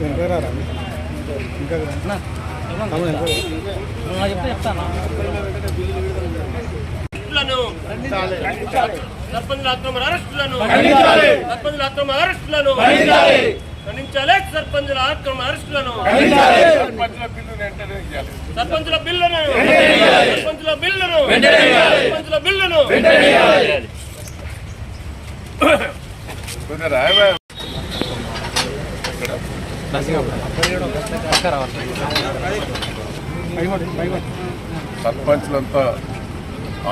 నిలబడదాం ఇది తిరుగుతాం అరెస్టులను సర్పంచుల అక్రమ అరెస్టులను. సర్పంచుల అక్రమ అరెస్టులను ఖండించాలి. సర్పంచుల అక్రమ అరెస్టులను. సర్పంచుల బిల్లును సర్పంచుల బిల్లును. సర్పంచుల బిల్లును. సర్పంచ్లంతా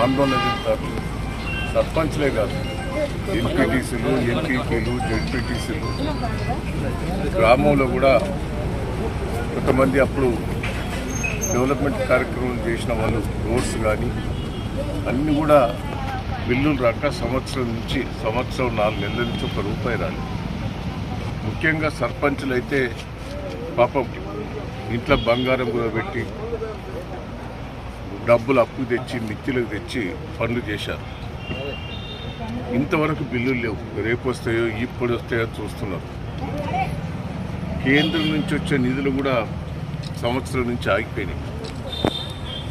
ఆందోళన చెందుతారు. సర్పంచ్లే కాదు. ఎంపీటీసీలు ఎంపీపీలు జెడ్పీటీసీలు. గ్రామంలో కూడా కొంతమంది అప్పుడు డెవలప్మెంట్ కార్యక్రమం చేసిన వాళ్ళు రోడ్స్ కానీ అన్నీ కూడా బిల్లులు రాక సంవత్సరం నుంచి సంవత్సరం నాలుగు నెలల నుంచి ఒక రూపాయి రాలి. ముఖ్యంగా సర్పంచులు అయితే పాపం ఇంట్లో బంగారం కూడా పెట్టి డబ్బులు అప్పు తెచ్చి మిత్తులకు తెచ్చి పనులు చేశారు. ఇంతవరకు బిల్లులు లేవు. రేపు వస్తాయో ఇప్పుడు వస్తాయో చూస్తున్నారు కేంద్రం నుంచి వచ్చే నిధులు కూడా సంవత్సరం నుంచి ఆగిపోయినాయి.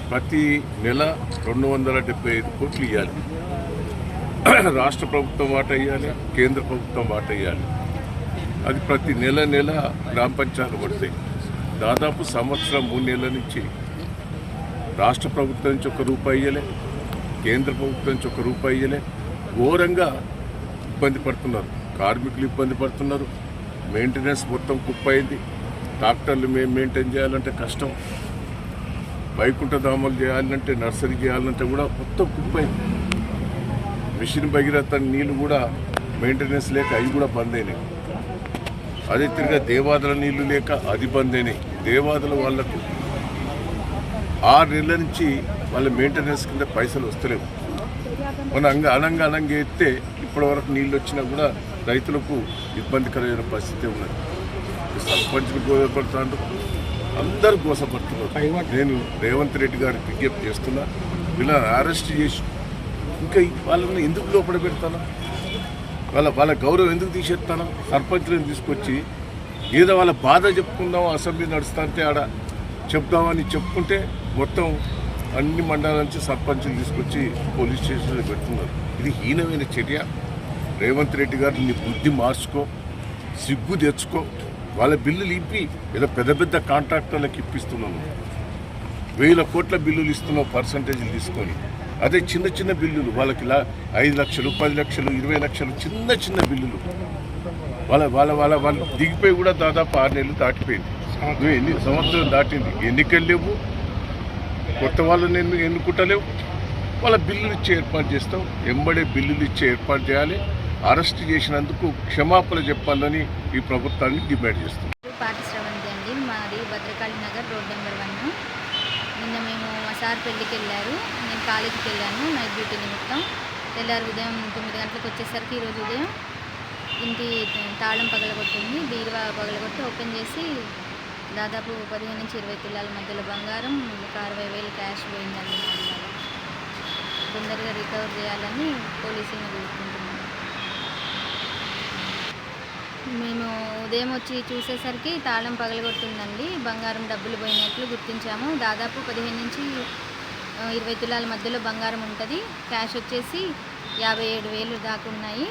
ప్రతి నెల రెండు వందల డెబ్బై ఐదు కోట్లు ఇవ్వాలి రాష్ట్ర ప్రభుత్వం వాట ఇవ్వాలి కేంద్ర ప్రభుత్వం వాట ఇవ్వాలి అది ప్రతి నెల నెల గ్రామ పంచాయతీలు పడతాయి. దాదాపు సంవత్సరం మూడు నెలల నుంచి రాష్ట్ర ప్రభుత్వం నుంచి ఒక రూపాయి ఇయ్యలే కేంద్ర ప్రభుత్వం నుంచి ఒక రూపాయి ఇయ్యలే ఘోరంగా ఇబ్బంది పడుతున్నారు. కార్మికులు ఇబ్బంది పడుతున్నారు. మెయింటెనెన్స్ మొత్తం కుప్పైంది. ట్రాక్టర్లు మేము మెయింటైన్ చేయాలంటే కష్టం. వైకుంఠధామాలు చేయాలంటే నర్సరీ చేయాలంటే కూడా మొత్తం కుప్పైంది. మిషన్ భగీరథ నీళ్ళు కూడా మెయింటెనెన్స్ లేక అవి కూడా బంద్ అయినాయి. అదే తిరిగా దేవాదుల నీళ్ళు లేక అది బంద్ అయినాయి. దేవాదుల వాళ్ళకు ఆరు నెలల నుంచి వాళ్ళ మెయింటెనెన్స్ కింద పైసలు వస్తలేవు. మన అంగ అనంగా అనంగా ఎత్తే ఇప్పటి వరకు నీళ్ళు వచ్చినా కూడా రైతులకు ఇబ్బందికరమైన పరిస్థితి ఉన్నది. సర్పంచ్లు గోసపడుతున్నాడు అందరూ గోసపడుతున్నారు. నేను రేవంత్ రెడ్డి గారికి విజ్ఞప్తి చేస్తున్నా. వీళ్ళని అరెస్ట్ చేసి ఇంకా వాళ్ళని ఎందుకు లోపల పెడతాను? వాళ్ళ వాళ్ళ గౌరవం ఎందుకు తీసేస్తాను? సర్పంచ్లను తీసుకొచ్చి ఏదో వాళ్ళ బాధ చెప్పుకుందాం అసెంబ్లీ నడుస్తుంటే ఆడ చెప్దామని చెప్పుకుంటే మొత్తం అన్ని మండలాల నుంచి సర్పంచులు తీసుకొచ్చి పోలీస్ స్టేషన్లో పెడుతున్నారు ఇది హీనమైన చర్య. రేవంత్ రెడ్డి గారు నీ బుద్ధి మార్చుకో సిగ్గు తెచ్చుకో. వాళ్ళ బిల్లులు ఇప్పి ఏదో పెద్ద పెద్ద కాంట్రాక్టర్లకు ఇప్పిస్తున్నాను. వేల కోట్ల బిల్లులు ఇస్తున్నావు పర్సంటేజ్లు తీసుకొని. అదే చిన్న చిన్న బిల్లులు వాళ్ళకి ఇలా ఐదు లక్షలు పది లక్షలు ఇరవై లక్షలు చిన్న చిన్న బిల్లులు. వాళ్ళ వాళ్ళ వాళ్ళ వాళ్ళు దిగిపోయి కూడా దాదాపు ఆరు నెలలు దాటిపోయింది. ఎన్ని సంవత్సరం దాటింది? ఎన్నికలు లేవు. కొత్త వాళ్ళని ఎన్ను ఎన్నుకుంటలేవు? వాళ్ళ బిల్లులు ఇచ్చి ఏర్పాటు చేస్తాం. ఎంబడే బిల్లులు ఇచ్చి ఏర్పాటు చేయాలి. అరెస్ట్ చేసినందుకు క్షమాపణ చెప్పాలని ఈ ప్రభుత్వాన్ని డిమాండ్ చేస్తాం పాటి అండి. మాది Bhadrakali Nagar road number one. నిన్న మేము మా సార్ పెళ్ళికి వెళ్ళారు. నేను కాలేజీకి వెళ్ళాను నైట్ డ్యూటీ నిమిత్తం. తెల్లారు ఉదయం తొమ్మిది గంటలకు వచ్చేసరికి ఈరోజు ఉదయం ఇంటి తాళం పగలగొట్టింది. బీరువా పగలగొట్టి ఓపెన్ చేసి దాదాపు పదిహేను నుంచి ఇరవై తులాల మధ్యలో బంగారం ఒక అరవై వేలు క్యాష్ పోయిందండి. మా తొందరగా రికవర్ చేయాలని పోలీసులను కోరుకుంటున్నాను మేము ఉదయం వచ్చి చూసేసరికి తాళం పగలగొట్టిందండి బంగారం డబ్బులు పోయినట్లు గుర్తించాము. దాదాపు పదిహేను నుంచి ఇరవై తులాల మధ్యలో బంగారం ఉంటుంది. క్యాష్ వచ్చేసి యాభై ఏడు వేలు దాకా ఉన్నాయి.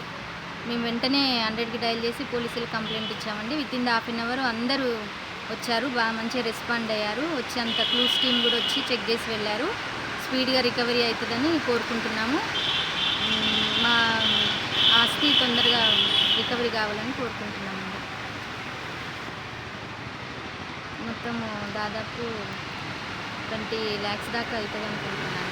మేము వెంటనే హండ్రెడ్కి డైల్ చేసి పోలీసులకు కంప్లైంట్ ఇచ్చామండి. Within half an hour అందరూ వచ్చారు బాగా మంచిగా రెస్పాండ్ అయ్యారు. వచ్చి అంత క్లూస్ టీమ్ కూడా వచ్చి చెక్ చేసి వెళ్ళారు. స్పీడ్గా రికవరీ అవుతుందని కోరుకుంటున్నాము. మా ఆస్తి తొందరగా రికవరీ కావాలని కోరుకుంటున్నాము మొత్తము దాదాపు ట్వంటీ ల్యాక్స్ దాకా అవుతుంది అనుకుంటున్నాను